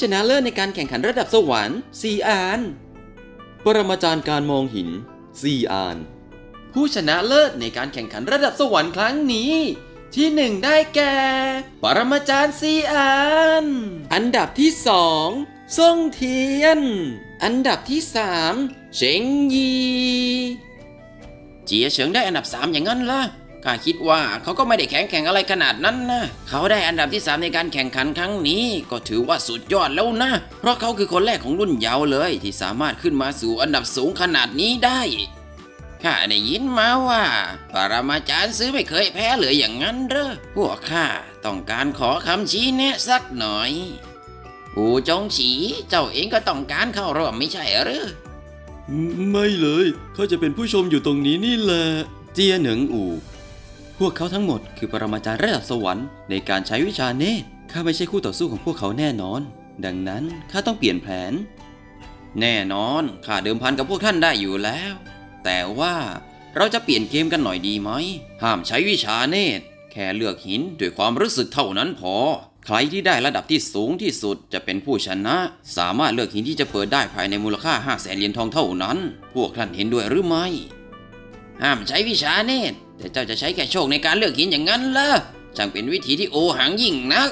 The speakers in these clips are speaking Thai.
ชนะเลิศในการแข่งขันระดับสวรรค์ซีอาน ปรมาจารย์การมองหินซีอาน ผู้ชนะเลิศในการแข่งขันระดับสวรรค์ครั้งนี้ ที่หนึ่งได้แก่ ปรมาจารย์ซีอาน อันดับที่สองซ่งเทียน อันดับที่สามเชงยี เจียเฉิงได้อันดับ3อย่างนั้นล่ะ ข้าคิดว่าเขาก็ไม่ได้แข็งแข่งอะไรขนาดนั้นนะ เขาได้อันดับที่ 3 ในการแข่งขันครั้งนี้ ก็ถือว่าสุดยอดแล้วนะ เพราะเขาคือคนแรกของรุ่นเยาว์เลย ที่สามารถขึ้นมาสู่อันดับสูงขนาดนี้ได้ข้าได้ยินมาว่า ปรมาจารย์ซื้อไม่เคยแพ้เลยอย่างนั้นเหรอพวกข้าต้องการขอคำชี้แนะสักหน่อยอูจงฉีเจ้าเองก็ต้องการเข้ารอบไม่ใช่หรือไม่เลยเขาจะเป็นผู้ชมอยู่ตรงนี้นี่แหละเจียเหนิงอู่ พวกเขาทั้งหมดคือปรมาจารย์ระดับสวรรค์ในการใช้วิชาเนตรข้าไม่ใช่คู่ต่อสู้ของพวกเขาแน่นอน ดังนั้นข้าต้องเปลี่ยนแผน แน่นอนข้าเดิมพันกับพวกท่านได้อยู่แล้ว แต่ว่าเราจะเปลี่ยนเกมกันหน่อยดีไหม ห้ามใช้วิชาเนตร แค่เลือกหินด้วยความรู้สึกเท่านั้นพอ ใครที่ได้ระดับที่สูงที่สุดจะเป็นผู้ชนะ สามารถเลือกหินที่จะเปิดได้ภายในมูลค่า5 0 0แสนเหรียญทองเท่านั้น พวกท่านเห็นด้วยหรือไม่ ห้ามใช้วิชาเนตรแต่เจ้าจะใช้แค่โชคในการเลือกหินอย่างนั้นเหรอช่างเป็นวิธีที่โอหังยิ่งนัก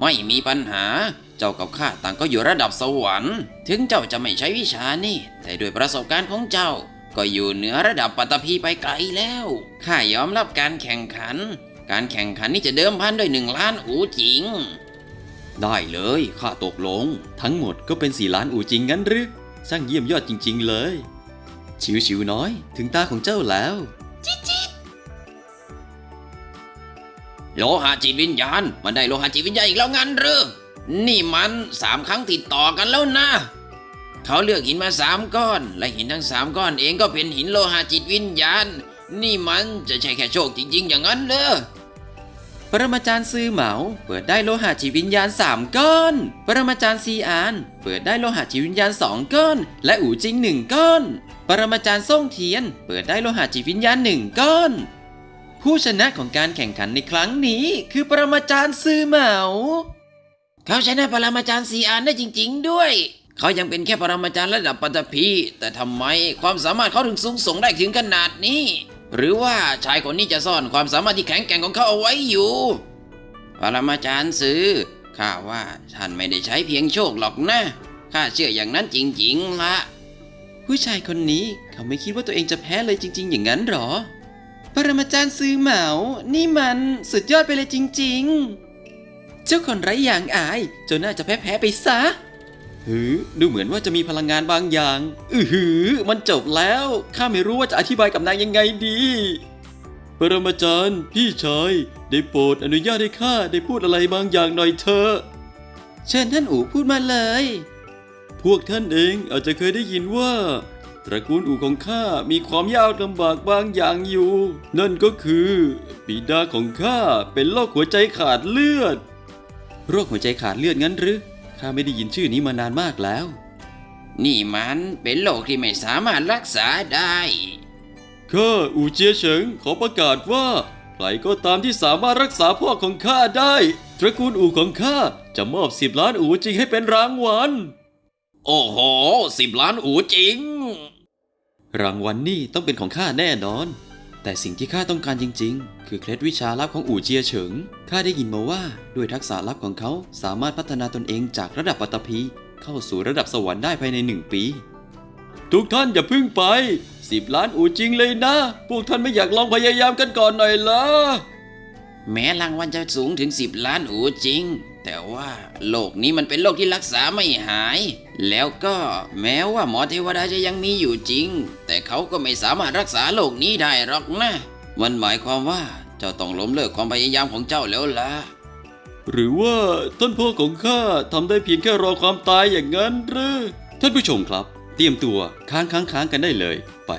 ไม่มีปัญหา เจ้ากับข้าต่างก็อยู่ระดับสวรรค์ ถึงเจ้าจะไม่ใช้วิชานี่ แต่ด้วยประสบการณ์ของเจ้า ก็อยู่เหนือระดับปัตตภีไปไกลแล้ว ข้ายอมรับการแข่งขัน การแข่งขันนี้จะเดิมพันด้วยหนึ่งล้านอูจิง ได้เลยข้าตกลง ทั้งหมดก็เป็นสี่ล้านอูจิงงั้นหรือช่างเยี่ยมยอดจริง ๆ เลย ชิวๆน้อย ถึงตาของเจ้าแล้วโลหะจิตวิญญาณ มันได้โลหะจิตวิญญาณอีกแล้วงั้นหรือนี่มันสามครั้งติดต่อกันแล้วนะ เขาเลือกหินมาสามก้อน และหินทั้งสามก้อนเองก็เป็นหินโลหะจิตวิญญาณ นี่มันจะใช่แค่โชคจริงๆ อย่างนั้นเหรอ ปรมาจารย์ซื้อเหมา เปิดได้โลหะจิตวิญญาณ 3 ก้อน ปรมาจารย์ซีอาน เปิดได้โลหะจิตวิญญาณ 2 ก้อน และอู่จิง 1 ก้อน ปรมาจารย์ส่งเทียน เปิดได้โลหะจิตวิญญาณ 1 ก้อน ผู้ชนะของการแข่งขันในครั้งนี้คือปรมาจารย์ซื้อเหมา เขาชนะปรมาจารย์ซีอานได้จริง ๆ ด้วย เขายังเป็นแค่ปรมาจารย์ระดับปัตภีแต่ทำไมความสามารถเขาถึงสูงส่งได้ถึงขนาดนี้ หรือว่าชายคนนี้จะซ่อนความสามารถที่แข็งแกร่งของเขาเอาไว้อยู่ปรมาจารย์ซื้อข้าว่าท่านไม่ได้ใช้เพียงโชคหรอกนะข้าเชื่ออย่างนั้นจริงๆละผู้ชายคนนี้เขาไม่คิดว่าตัวเองจะแพ้เลยจริง ๆ อย่างนั้นหรอ ปรมาจารย์ซื้อเหมา นี่มันสุดยอดไปเลยจริง ๆ เจ้าคนไร้อย่างอายจ้าน่าจะแพ้แพ้ๆไปซะ หือดูเหมือนว่าจะมีพลังงานบางอย่าง อือหือ มันจบแล้ว ข้าไม่รู้ว่าจะอธิบายกับนางยังไงดี ปรมาจารย์ พี่ชาย ได้โปรดอนุญาตให้ข้าได้พูดอะไรบางอย่างหน่อยเถอะ เชิญท่านอู่พูดมาเลย พวกท่านเองอาจจะเคยได้ยินว่า ตระกูลอู่ของข้ามีความยากลำบากบางอย่างอยู่ นั่นก็คือบิดาของข้าเป็นโรคหัวใจขาดเลือด โรคหัวใจขาดเลือดงั้นหรือ ข้าไม่ได้ยินชื่อนี้มานานมากแล้ว นี่มันเป็นโรคที่ไม่สามารถรักษาได้ข้าอูเจียเฉิงขอประกาศว่า ใครก็ตามที่สามารถรักษาพ่อของข้าได้ ตระกูลอู่ของข้าจะมอบสิบล้านอูจริงให้เป็นรางวัล โอ้โหสิบล้านอูจริง รางวัลนี่ต้องเป็นของข้าแน่นอน แต่สิ่งที่ข้าต้องการจริง ๆ คือเคล็ดวิชาลับของอู่เจียเฉิง ข้าได้ยินมาว่าด้วยทักษะลับของเขาสามารถพัฒนาตนเองจากระดับปัตภีเข้าสู่ระดับสวรรค์ได้ภายในหนึ่งปี ทุกท่านอย่าพึ่งไปสิบล้านอู่จริงเลยนะ พวกท่านไม่อยากลองพยายามกันก่อนหน่อยเหรอ แม้รางวัลจะสูงถึง 10 ล้านอูจริง แต่ว่าโรคนี้มันเป็นโรคที่รักษาไม่หาย แล้วก็แม้ว่าหมอเทวดาจะยังมีอยู่จริง แต่เขาก็ไม่สามารถรักษาโรคนี้ได้หรอกนะ มันหมายความว่าเจ้าต้องล้มเลิกความพยายามของเจ้าแล้วล่ะ หรือว่าต้นพ่อของข้าทำได้เพียงแค่รอความตายอย่างนั้นหรือ ท่านผู้ชมครับ เตรียมตัวค้างค้างค้างกันได้เลย ไป